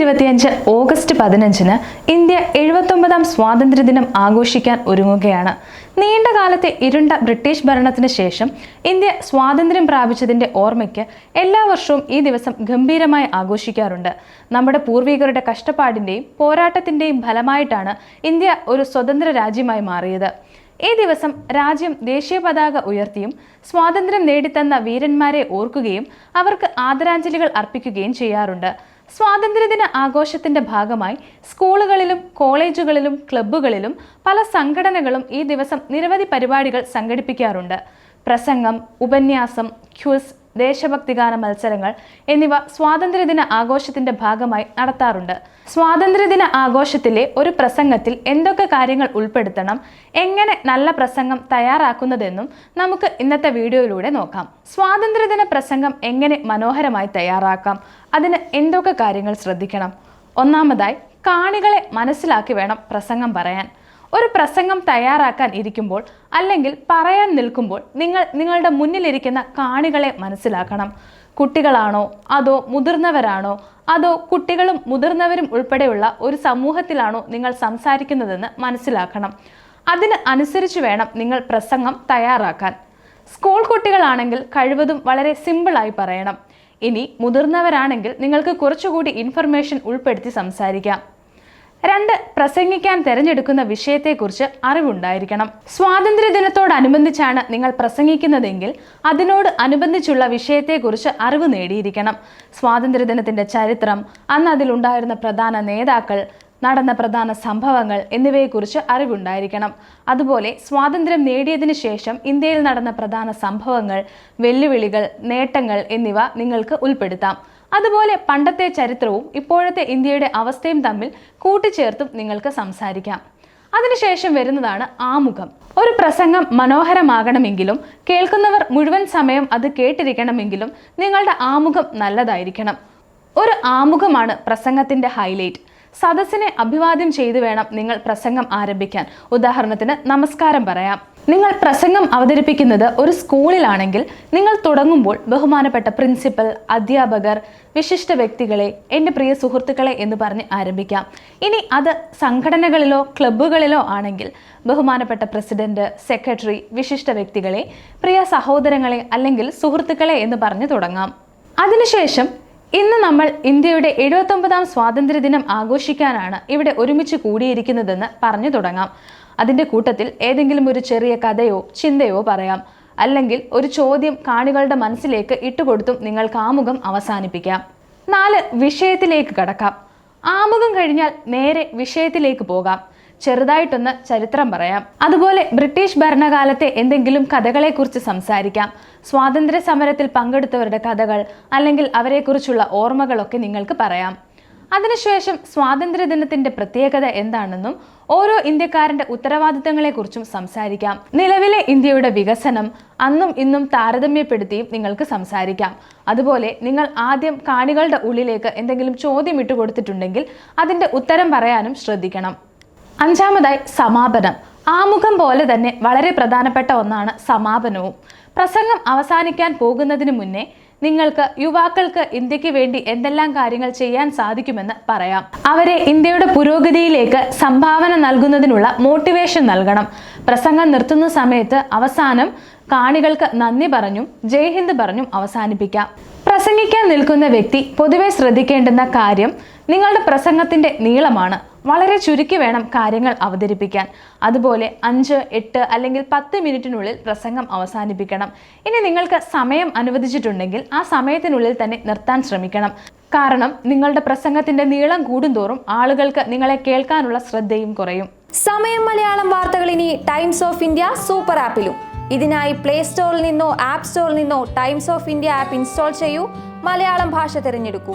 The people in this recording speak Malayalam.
ഇരുപത്തിയഞ്ച് ഓഗസ്റ്റ് പതിനഞ്ചിന് ഇന്ത്യ എഴുപത്തൊമ്പതാം സ്വാതന്ത്ര്യദിനം ആഘോഷിക്കാൻ ഒരുങ്ങുകയാണ്. നീണ്ട കാലത്തെ ഇരുണ്ട ബ്രിട്ടീഷ് ഭരണത്തിന് ശേഷം ഇന്ത്യ സ്വാതന്ത്ര്യം പ്രാപിച്ചതിന്റെ ഓർമ്മയ്ക്ക് എല്ലാ വർഷവും ഈ ദിവസം ഗംഭീരമായി ആഘോഷിക്കാറുണ്ട്. നമ്മുടെ പൂർവികരുടെ കഷ്ടപ്പാടിന്റെയും പോരാട്ടത്തിന്റെയും ഫലമായിട്ടാണ് ഇന്ത്യ ഒരു സ്വതന്ത്ര രാജ്യമായി മാറിയത്. ഈ ദിവസം രാജ്യം ദേശീയ പതാക ഉയർത്തിയും സ്വാതന്ത്ര്യം നേടിത്തന്ന വീരന്മാരെ ഓർക്കുകയും അവർക്ക് ആദരാഞ്ജലികൾ അർപ്പിക്കുകയും ചെയ്യാറുണ്ട്. സ്വാതന്ത്ര്യദിന ആഘോഷത്തിന്റെ ഭാഗമായി സ്കൂളുകളിലും കോളേജുകളിലും ക്ലബ്ബുകളിലും പല സംഘടനകളും ഈ ദിവസം നിരവധി പരിപാടികൾ സംഘടിപ്പിക്കാറുണ്ട്. പ്രസംഗം ഉപന്യാസം ക്യൂസ് ദേശഭക്തിഗാന മത്സരങ്ങൾ എന്നിവ സ്വാതന്ത്ര്യദിന ആഘോഷത്തിന്റെ ഭാഗമായി നടത്താറുണ്ട്. സ്വാതന്ത്ര്യദിന ആഘോഷത്തിലെ ഒരു പ്രസംഗത്തിൽ എന്തൊക്കെ കാര്യങ്ങൾ ഉൾപ്പെടുത്തണം എങ്ങനെ നല്ല പ്രസംഗം തയ്യാറാക്കുന്നതെന്നും നമുക്ക് ഇന്നത്തെ വീഡിയോയിലൂടെ നോക്കാം. സ്വാതന്ത്ര്യദിന പ്രസംഗം എങ്ങനെ മനോഹരമായി തയ്യാറാക്കാം അതിന് എന്തൊക്കെ കാര്യങ്ങൾ ശ്രദ്ധിക്കണം? ഒന്നാമതായി കാണികളെ മനസ്സിലാക്കി വേണം പ്രസംഗം പറയാൻ. ഒരു പ്രസംഗം തയ്യാറാക്കാൻ ഇരിക്കുമ്പോൾ അല്ലെങ്കിൽ പറയാൻ നിൽക്കുമ്പോൾ നിങ്ങൾ നിങ്ങളുടെ മുന്നിലിരിക്കുന്ന കാണികളെ മനസ്സിലാക്കണം. കുട്ടികളാണോ? അതോ മുതിർന്നവരാണോ? അതോ കുട്ടികളും മുതിർന്നവരും ഉൾപ്പെടെയുള്ള ഒരു സമൂഹത്തിലാണോ നിങ്ങൾ സംസാരിക്കുന്നതെന്ന് മനസ്സിലാക്കണം. അതിന് അനുസരിച്ച് വേണം നിങ്ങൾ പ്രസംഗം തയ്യാറാക്കാൻ. സ്കൂൾ കുട്ടികളാണെങ്കിൽ കഴിവതും വളരെ സിമ്പിളായി പറയണം. ഇനി മുതിർന്നവരാണെങ്കിൽ നിങ്ങൾക്ക് കുറച്ചുകൂടി ഇൻഫർമേഷൻ ഉൾപ്പെടുത്തി സംസാരിക്കാം. രണ്ട് പ്രസംഗിക്കാൻ തിരഞ്ഞെടുക്കുന്ന വിഷയത്തെക്കുറിച്ച് അറിവുണ്ടായിരിക്കണം. സ്വാതന്ത്ര്യദിനത്തോടനുബന്ധിച്ചാണ് നിങ്ങൾ പ്രസംഗിക്കുന്നതെങ്കിൽ അതിനോട് അനുബന്ധിച്ചുള്ള വിഷയത്തെക്കുറിച്ച് അറിവ് നേടിയിരിക്കണം. സ്വാതന്ത്ര്യദിനത്തിന്റെ ചരിത്രം അന്ന് അതിലുണ്ടായിരുന്ന പ്രധാന നേതാക്കൾ നടന്ന പ്രധാന സംഭവങ്ങൾ എന്നിവയെക്കുറിച്ച് അറിവുണ്ടായിരിക്കണം. അതുപോലെ സ്വാതന്ത്ര്യം നേടിയതിനു ശേഷം ഇന്ത്യയിൽ നടന്ന പ്രധാന സംഭവങ്ങൾ വെല്ലുവിളികൾ നേട്ടങ്ങൾ എന്നിവ നിങ്ങൾക്ക് ഉൾപ്പെടുത്താം. അതുപോലെ പണ്ടത്തെ ചരിത്രവും ഇപ്പോഴത്തെ ഇന്ത്യയുടെ അവസ്ഥയും തമ്മിൽ കൂട്ടിച്ചേർത്തും നിങ്ങൾക്ക് സംസാരിക്കാം. അതിനുശേഷം വരുന്നതാണ് ആമുഖം. ഒരു പ്രസംഗം മനോഹരമാകണമെങ്കിലും കേൾക്കുന്നവർ മുഴുവൻ സമയം അത് കേട്ടിരിക്കണമെങ്കിലും നിങ്ങളുടെ ആമുഖം നല്ലതായിരിക്കണം. ഒരു ആമുഖമാണ് പ്രസംഗത്തിന്റെ ഹൈലൈറ്റ്. സദസ്സിനെ അഭിവാദ്യം ചെയ്തു വേണം നിങ്ങൾ പ്രസംഗം ആരംഭിക്കാൻ. ഉദാഹരണത്തിന് നമസ്കാരം പറയാം. നിങ്ങൾ പ്രസംഗം അവതരിപ്പിക്കുന്നത് ഒരു സ്കൂളിലാണെങ്കിൽ നിങ്ങൾ തുടങ്ങുമ്പോൾ ബഹുമാനപ്പെട്ട പ്രിൻസിപ്പൽ അധ്യാപകർ വിശിഷ്ട വ്യക്തികളെ എന്റെ പ്രിയ സുഹൃത്തുക്കളെ എന്ന് പറഞ്ഞ് ആരംഭിക്കാം. ഇനി അത് സംഘടനകളിലോ ക്ലബ്ബുകളിലോ ആണെങ്കിൽ ബഹുമാനപ്പെട്ട പ്രസിഡന്റ് സെക്രട്ടറി വിശിഷ്ട വ്യക്തികളെ പ്രിയ സഹോദരങ്ങളെ അല്ലെങ്കിൽ സുഹൃത്തുക്കളെ എന്ന് പറഞ്ഞ് തുടങ്ങാം. അതിനുശേഷം ഇന്ന് നമ്മൾ ഇന്ത്യയുടെ എഴുപത്തൊമ്പതാം സ്വാതന്ത്ര്യദിനം ആഘോഷിക്കാനാണ് ഇവിടെ ഒരുമിച്ച് കൂടിയിരിക്കുന്നതെന്ന് പറഞ്ഞു തുടങ്ങാം. അതിന്റെ കൂട്ടത്തിൽ ഏതെങ്കിലും ഒരു ചെറിയ കഥയോ ചിന്തയോ പറയാം. അല്ലെങ്കിൽ ഒരു ചോദ്യം കാണികളുടെ മനസ്സിലേക്ക് ഇട്ടുകൊടുത്തും നിങ്ങൾക്ക് ആമുഖം അവസാനിപ്പിക്കാം. നാല് വിഷയത്തിലേക്ക് കടക്കാം. ആമുഖം കഴിഞ്ഞാൽ നേരെ വിഷയത്തിലേക്ക് പോകാം. ചെറുതായിട്ടൊന്ന് ചരിത്രം പറയാം. അതുപോലെ ബ്രിട്ടീഷ് ഭരണകാലത്തെ എന്തെങ്കിലും കഥകളെക്കുറിച്ച് സംസാരിക്കാം. സ്വാതന്ത്ര്യ സമരത്തിൽ പങ്കെടുത്തവരുടെ കഥകൾ അല്ലെങ്കിൽ അവരെക്കുറിച്ചുള്ള ഓർമ്മകളൊക്കെ നിങ്ങൾക്ക് പറയാം. അതിനുശേഷം സ്വാതന്ത്ര്യ ദിനത്തിന്റെ പ്രത്യേകത എന്താണെന്നും ഓരോ ഇന്ത്യക്കാരന്റെ ഉത്തരവാദിത്തങ്ങളെക്കുറിച്ചും സംസാരിക്കാം. നിലവിലെ ഇന്ത്യയുടെ വികസനം അന്നും ഇന്നും താരതമ്യപ്പെടുത്തിയും നിങ്ങൾക്ക് സംസാരിക്കാം. അതുപോലെ നിങ്ങൾ ആദ്യം കാണികളുടെ ഉള്ളിലേക്ക് എന്തെങ്കിലും ചോദ്യം ഇട്ടുകൊടുത്തിട്ടുണ്ടെങ്കിൽ അതിന്റെ ഉത്തരം പറയാനും ശ്രദ്ധിക്കണം. അഞ്ചാമതായി സമാപനം. ആമുഖം പോലെ തന്നെ വളരെ പ്രധാനപ്പെട്ട ഒന്നാണ് സമാപനവും. പ്രസംഗം അവസാനിക്കാൻ പോകുന്നതിന് മുന്നേ നിങ്ങൾക്ക് യുവാക്കൾക്ക് ഇന്ത്യയ്ക്ക് വേണ്ടി എന്തെല്ലാം കാര്യങ്ങൾ ചെയ്യാൻ സാധിക്കുമെന്ന് പറയാം. അവരെ ഇന്ത്യയുടെ പുരോഗതിയിലേക്ക് സംഭാവന നൽകുന്നതിനുള്ള മോട്ടിവേഷൻ നൽകണം. പ്രസംഗം നിർത്തുന്ന സമയത്ത് അവസാനം കാണികൾക്ക് നന്ദി പറഞ്ഞും ജയ് ഹിന്ദ് പറഞ്ഞും അവസാനിപ്പിക്കാം. പ്രസംഗിക്കാൻ നിൽക്കുന്ന വ്യക്തി പൊതുവെ ശ്രദ്ധിക്കേണ്ടുന്ന കാര്യം നിങ്ങളുടെ പ്രസംഗത്തിന്റെ നീളമാണ്. വളരെ ചുരുക്കി വേണം കാര്യങ്ങൾ അവതരിപ്പിക്കാൻ. അതുപോലെ അഞ്ച് എട്ട് അല്ലെങ്കിൽ പത്ത് മിനിറ്റിനുള്ളിൽ പ്രസംഗം അവസാനിപ്പിക്കണം. ഇനി നിങ്ങൾക്ക് സമയം അനുവദിച്ചിട്ടുണ്ടെങ്കിൽ ആ സമയത്തിനുള്ളിൽ തന്നെ നിർത്താൻ ശ്രമിക്കണം. കാരണം നിങ്ങളുടെ പ്രസംഗത്തിന്റെ നീളം കൂടുന്തോറും ആളുകൾക്ക് നിങ്ങളെ കേൾക്കാനുള്ള ശ്രദ്ധയും കുറയും. സമയം മലയാളം വാർത്തകൾ ഇനി ടൈംസ് ഓഫ് ഇന്ത്യ സൂപ്പർ ആപ്പിലും. ഇതിനായി പ്ലേ സ്റ്റോറിൽ നിന്നോ ആപ്പ് സ്റ്റോറിൽ നിന്നോ Times of India app install ചെയ്യൂ. മലയാളം ഭാഷ തിരഞ്ഞെടുക്കൂ.